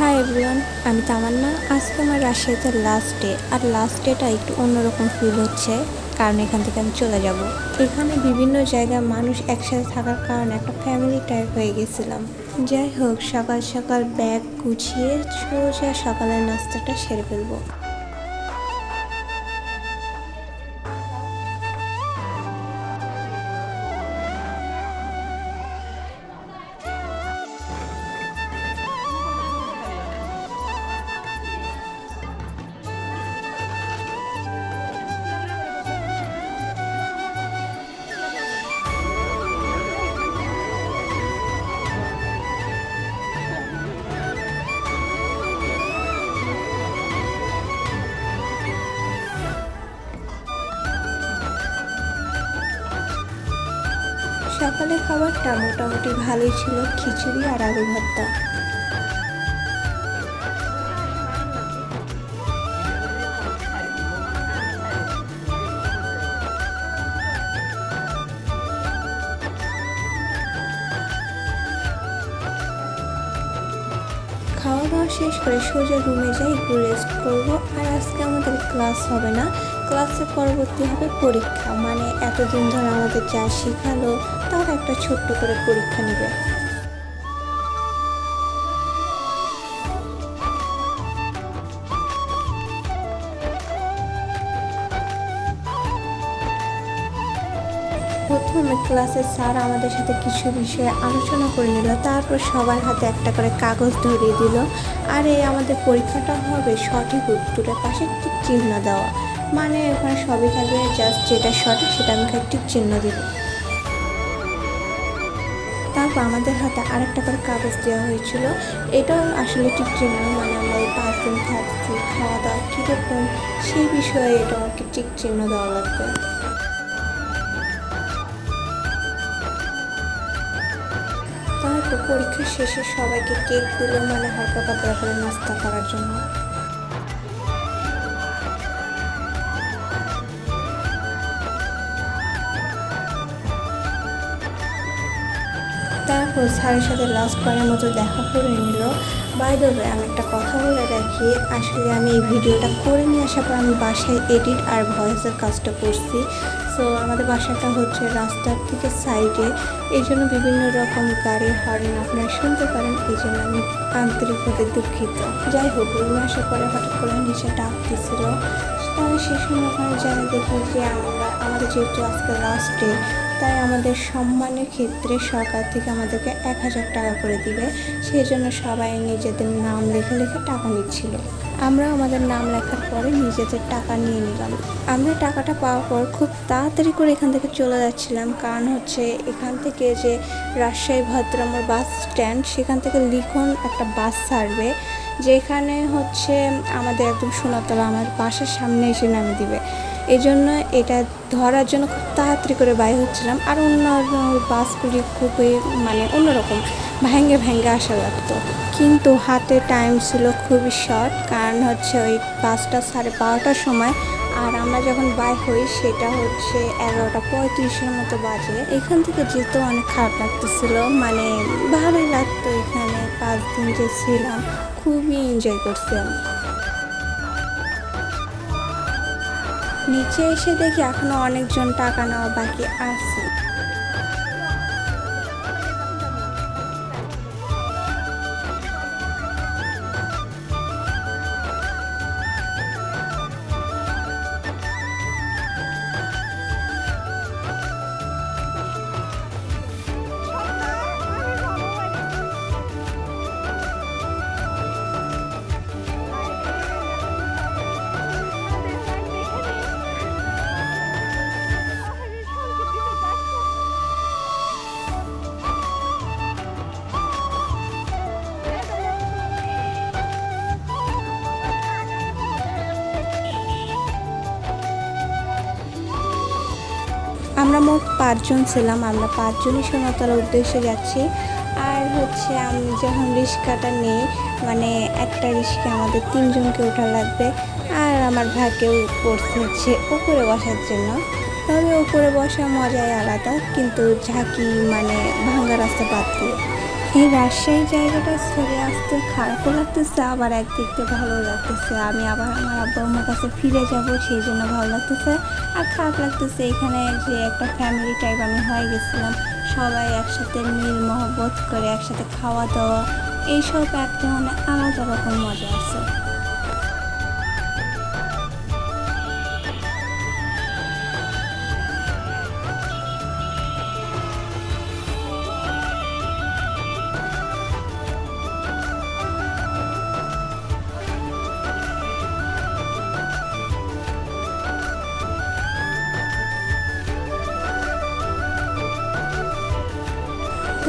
Hi everyone আমি তামান্না। আজকে আমার রাজশাহীতে লাস্ট ডে আর লাস্ট ডেটা একটু অন্যরকম ফিল হচ্ছে, কারণ এখান থেকে আমি চলে যাব। এখানে বিভিন্ন জায়গায় মানুষ একসাথে থাকার কারণে একটা ফ্যামিলি টাইপ হয়ে গেছিলাম। যাই হোক, সকাল সকাল ব্যাগ গুছিয়ে সোজা সকালের নাস্তাটা সেরে ফেলব। সকালে খাবারটা মোটামুটি ভালোই ছিল, খিচুড়ি আর আলু ভর্তা। খাওয়া দাওয়া শেষ করে সোজা রুমে যাই, একটু রেস্ট করব। আর আজকে আমাদের ক্লাস হবে না ক্লাসের পরবর্তী হবে পরীক্ষা। মানে এতদিন ধরে আমাদের যা শেখালো তার একটা ছোট্ট করে পরীক্ষা নেবে। প্রথমে ক্লাসের স্যার আমাদের সাথে কিছু বিষয়ে আলোচনা করে নিল, তারপর সবার হাতে একটা করে কাগজ ধরিয়ে দিল। আর এই আমাদের পরীক্ষাটা হবে সঠিক উত্তরের পাশে টিক চিহ্ন দেওয়া। মানে ওখানে সবই থাকবে জাস্ট যেটা সঠিক সেটা আমি টিক চিহ্ন দিব। তারপর আমাদের হাতে আরেকটা করে কাগজ দেওয়া হয়েছিল। এটাও আসলে ঠিক চিহ্ন মানে আমরা এই পাঁচ দিন থাকছি, খাওয়া দাওয়া কীরকম সেই বিষয়ে এটা আমাকে ঠিক চিহ্ন দেওয়া লাগবে। তারপর পরীক্ষা শেষে সবাইকে কেক দিল মানে হালকা পাতলা করে নাস্তা করার জন্য। তারপর স্যারের সাথে লাস্ট বারের মতো দেখা করে নিল। বাই দ্য ওয়ে আমি একটা কথা বলে রাখি, আসলে আমি এই ভিডিওটা করে নিয়ে আসার পর আমি বাসায় এডিট আর ভয়েসের কাজটা করছি। সো আমাদের বাসাটা হচ্ছে রাস্তার থেকে সাইডে এই জন্য বিভিন্ন রকম গাড়ির হর্ন আপনারা শুনতে পারেন, এই জন্য আমি আন্তরিকভাবে দুঃখিত। যাই হোক, রুমে আসার পরে হঠাৎ করে নিচে ডাক দিছিল। তাহলে সে সময় ওখানে জানা দেখি যে আমরা, আমাদের যেহেতু আজকে লাস্ট ডে তাই আমাদের সম্মানের ক্ষেত্রে সরকার থেকে আমাদেরকে এক হাজার টাকা করে দিবে। সেই জন্য সবাই নিজেদের নাম লিখে লিখে টাকা নিচ্ছিল। আমরা আমাদের নাম লেখার পরে নিজেদের টাকা নিয়ে নিলাম। আমরা টাকাটা পাওয়ার পর খুব তাড়াতাড়ি করে এখান থেকে চলে যাচ্ছিলাম। কারণ হচ্ছে এখান থেকে যে রাজশাহী ভদ্রামর বাস স্ট্যান্ড, সেখান থেকে লিখন একটা বাস ছাড়বে, যেখানে হচ্ছে আমাদের একদম সোনাতলা, আমার বাসার সামনে এসে নামে দিবে। এই জন্য এটা ধরার জন্য খুব তাড়াতাড়ি করে বাইর হচ্ছিলাম। আর অন্য বাসগুলি খুবই মানে অন্যরকম, ভেঙ্গে ভেঙ্গে আসা লাগতো। কিন্তু হাতে টাইম ছিল খুবই শর্ট কারণ হচ্ছে ওই বাসটা সাড়ে বারোটার সময়। আর আমরা যখন বাই হই, সেটা হচ্ছে এগারোটা পঁয়ত্রিশের মতো বাজে। এখান থেকে যেতে অনেক খারাপ লাগতেছিল। মানে ভালোই লাগতো এখানে পাঁচ দিন যে ছিলাম। খুবই এনজয় করছি নিচে এসে দেখি এখনও অনেকজন টাকা নেওয়া বাকি আছে। আমরা মোট পাঁচজন ছিলাম, আমরা পাঁচজনই সোনাতলার উদ্দেশ্যে যাচ্ছি। আর হচ্ছে আমি যখন রিক্সাটা নেই মানে একটা রিক্সা আমাদের তিনজনকে ওঠা লাগবে। আর আমার ভাইকেও পড়তে হচ্ছে উপরে বসার জন্য। তবে উপরে বসা মজাই আলাদা, কিন্তু ঝাঁকি মানে ভাঙ্গা রাস্তা বাদ দিয়ে। এই রাজশাহী জায়গাটা ছেড়ে আসতে খারাপও লাগতেছে, আবার একদিক থেকে ভালো লাগতেছে। আমি আবার আমার আব্বা আম্মার কাছে ফিরে যাব, সেই জন্য ভালো লাগতেছে। আর খারাপ লাগতেছে এখানে যে একটা ফ্যামিলি টাইপ আমি হয়ে গেছিলাম, সবাই একসাথে মিল মহব্বত করে একসাথে খাওয়া দাওয়া, এইসব একটা মানে আলাদা রকম মজা আছে।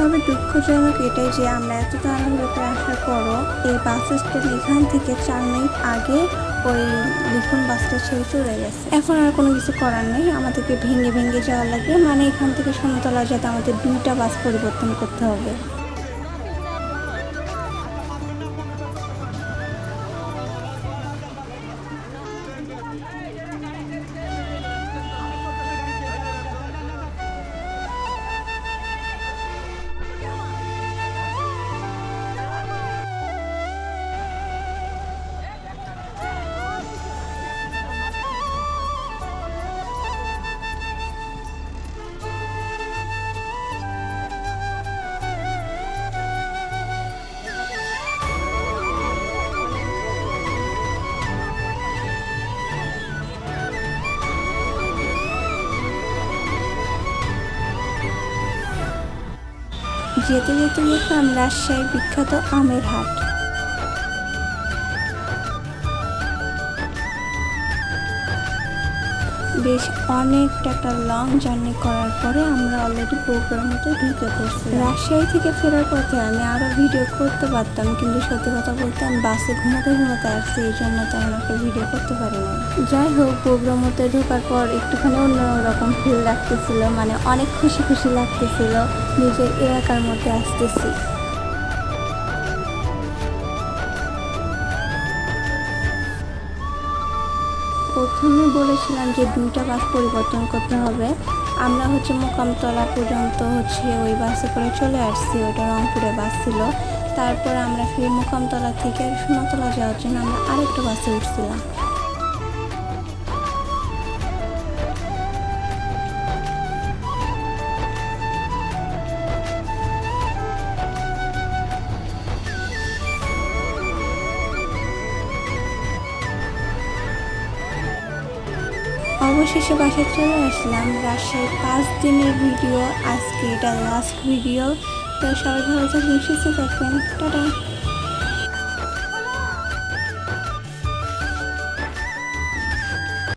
তবে দুঃখজনক এটাই যে আমরা এত তাড়াহুড়ো করে আসার পরও এই বাস স্ট্যান্ড এখান থেকে চার মিনিট আগে ওই লিখুন বাসটা ছেড়ে চলে গেছে। এখন আর কোনো কিছু করার নেই। আমাদেরকে ভেঙে ভেঙে যাওয়া লাগে। মানে এখান থেকে সমতলা যাতে আমাদের দুইটা বাস পরিবর্তন করতে হবে। যেতে যেতে দেখলাম রাজশাহীর বিখ্যাত আমের হাট। বেশ অনেকটা একটা লং জার্নি করার পরে আমরা অলরেডি প্রোগ্রামতে ঢুকে পড়ছি। রাজশাহী থেকে ফেরার পথে আমি আরও ভিডিও করতে পারতাম, কিন্তু সত্যি কথা বলতে আমি বাসে ঘুমাতে ঘুমাতে আসছি, এই জন্য তেমন আমাকে ভিডিও করতে পারি না যাই হোক প্রোগ্রামতে ঢোকার পর একটুখানি অন্যরকম ফিল লাগতেছিল মানে অনেক খুশি খুশি লাগতেছিল, নিজের এলাকার মধ্যে আসতেছি। প্রথমে বলেছিলাম যে দুইটা বাস পরিবর্তন করতে হবে। আমরা হচ্ছে মোকামতলা পর্যন্ত হচ্ছে ওই বাসে করে চলে আসছি ওটা রংপুরে বাস ছিল। তারপর আমরা ফিরে মোকামতলা থেকে সোনাতলা যাওয়ার জন্য আমরা আরেকটা বাসে উঠছিলাম। অবশেষে বাসায় চলে আসলাম। রাজশাহী পাঁচ দিনের ভিডিও, আজকে এটা লাস্ট ভিডিও তো সবাই ভালো থাকবেন, সুস্থ থাকবেন। টাটা।